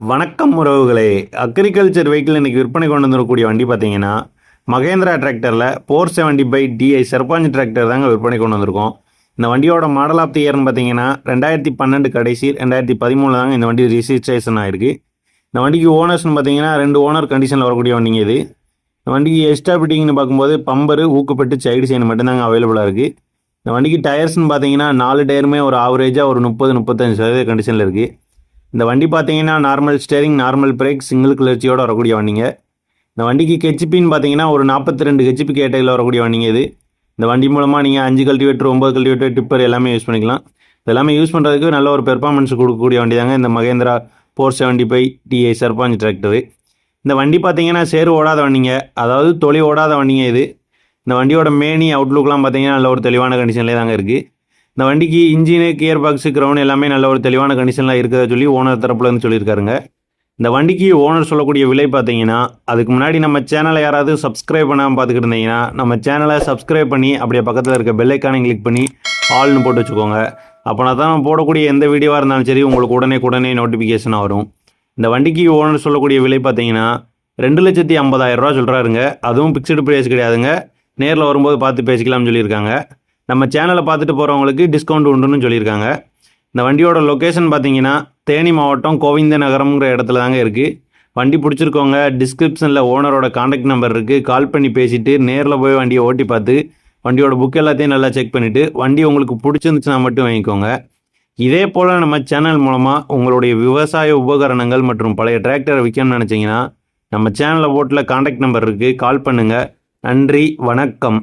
வணக்கம் உறவுகளே. Agriculture vehicle இன்னைக்கு விற்பனை கொண்டு வந்துடக்கூடிய வண்டி பார்த்தீங்கன்னா மகேந்திரா டிராக்டரில் four seventy five DI Sarpanch tractor தாங்க விற்பனை கொண்டு வந்திருக்கோம். இந்த வண்டியோட மாடல் ஆஃப் தி இயர்னு பார்த்தீங்கன்னா ரெண்டாயிரத்தி பன்னெண்டு கடைசி ரெண்டாயிரத்தி பதிமூணில் தாங்க இந்த வண்டி ரிஜிஸ்ட்ரேஷன் ஆகிருக்கு இந்த வண்டிக்கு ஓனர்ஸ்னு பார்த்தீங்கன்னா ரெண்டு ஓனர் கண்டிஷனில் வரக்கூடிய வண்டிங்க இது. இந்த வண்டிக்கு எக்ஸ்ட்ரா ஃபிட்டிங்னு பார்க்கும்போது பம்பரு ஊக்குப்பட்டு சைடு செயின் மட்டும்தாங்க அவைலபிளாக இருக்குது இந்த வண்டிக்கு டயர்ஸ்னு பார்த்தீங்கன்னா நாலு டயருமே ஒரு ஆவரேஜாக ஒரு முப்பது முப்பத்தஞ்சு சதவீத கண்டிஷனில் இருக்குது இந்த வண்டி பார்த்தீங்கன்னா normal steering normal brake single கிளர்ச்சியோட வரக்கூடிய வண்டிங்க. இந்த வண்டிக்கு ஹெச்பின்னு பார்த்தீங்கன்னா ஒரு நாற்பத்தி ரெண்டு ஹெச்பி கேட்டையில் வரக்கூடிய வண்டிங்க இது. இந்த வண்டி மூலமாக நீங்கள் அஞ்சு கல்டிவேட்டர் ஒம்பது கல்டிவேட்டர் டிப்பர் எல்லாமே யூஸ் பண்ணிக்கலாம். இது எல்லாமே யூஸ் பண்ணுறதுக்கு நல்ல ஒரு பெர்ஃபார்மன்ஸ் கொடுக்கக்கூடிய வண்டி தாங்க இந்த Mahindra four seventy five DI Sarpanch tractor இந்த வண்டி பார்த்தீங்கன்னா சேரு ஓடாத வண்டிங்க. அதாவது தொலை ஓடாத வண்டிங்க இது. இந்த வண்டியோட மேனி அவுட்லுக்லாம் பார்த்தீங்கன்னா நல்ல ஒரு தெளிவான கண்டிஷன்லேயே தாங்க இருக்குது இந்த வண்டிக்கு இன்ஜினு கியர் பாக்ஸு கிரவுண்ட் எல்லாமே நல்ல ஒரு தெளிவான கண்டிஷனில் இருக்கிறத சொல்லி ஓனர் தரப்புலேருந்து சொல்லியிருக்காருங்க. இந்த வண்டிக்கு ஓனர் சொல்லக்கூடிய விலை பார்த்தீங்கன்னா அதுக்கு முன்னாடி நம்ம சேனலை யாராவது சப்ஸ்கிரைப் பண்ணாமல் பார்த்துக்கிட்டு இருந்தீங்கன்னா நம்ம சேனலை சப்ஸ்கிரைப் பண்ணி அப்படியே பக்கத்தில் இருக்க பெல் கிளிக் பண்ணி ஆல்னு போட்டு வச்சுக்கோங்க. அப்போனா தான் நம்ம போடக்கூடிய எந்த வீடியோவாக இருந்தாலும் சரி உங்களுக்கு உடனே உடனே நோட்டிஃபிகேஷன் வரும். இந்த வண்டிக்கு ஓனர் சொல்லக்கூடிய விலை பார்த்தீங்கன்னா ரெண்டு லட்சத்தி ஐம்பதாயிரம் ரூபா சொல்கிறாருங்க அதுவும் ஃபிக்ஸ்டு ப்ரைஸ் கிடையாதுங்க. நேரில் வரும்போது பார்த்து பேசிக்கலாம்னு சொல்லியிருக்காங்க. நம்ம சேனலை பார்த்துட்டு போகிறவங்களுக்கு டிஸ்கவுண்ட் உண்டுன்னு சொல்லியிருக்காங்க. இந்த வண்டியோட லொக்கேஷன் பார்த்தீங்கன்னா தேனி மாவட்டம் கோவிந்த நகரம்ங்கிற இடத்துல தாங்க இருக்குது வண்டி பிடிச்சிருக்கவங்க டிஸ்கிரிப்ஷனில் ஓனரோட காண்டாக்ட் நம்பர் இருக்குது கால் பண்ணி பேசிவிட்டு நேரில் போய் வண்டியை ஓட்டி பார்த்து வண்டியோட புக் எல்லாத்தையும் நல்லா செக் பண்ணிவிட்டு வண்டி உங்களுக்கு பிடிச்சிருந்துச்சுன்னா மட்டும் வாங்கிக்கோங்க. இதே போல் நம்ம சேனல் மூலமாக உங்களுடைய விவசாய உபகரணங்கள் மற்றும் பழைய டிராக்டரை விற்கணும்னு நினச்சிங்கன்னா நம்ம சேனலில் போட்டில் காண்டாக்ட் நம்பர் இருக்குது கால் பண்ணுங்கள் நன்றி வணக்கம்.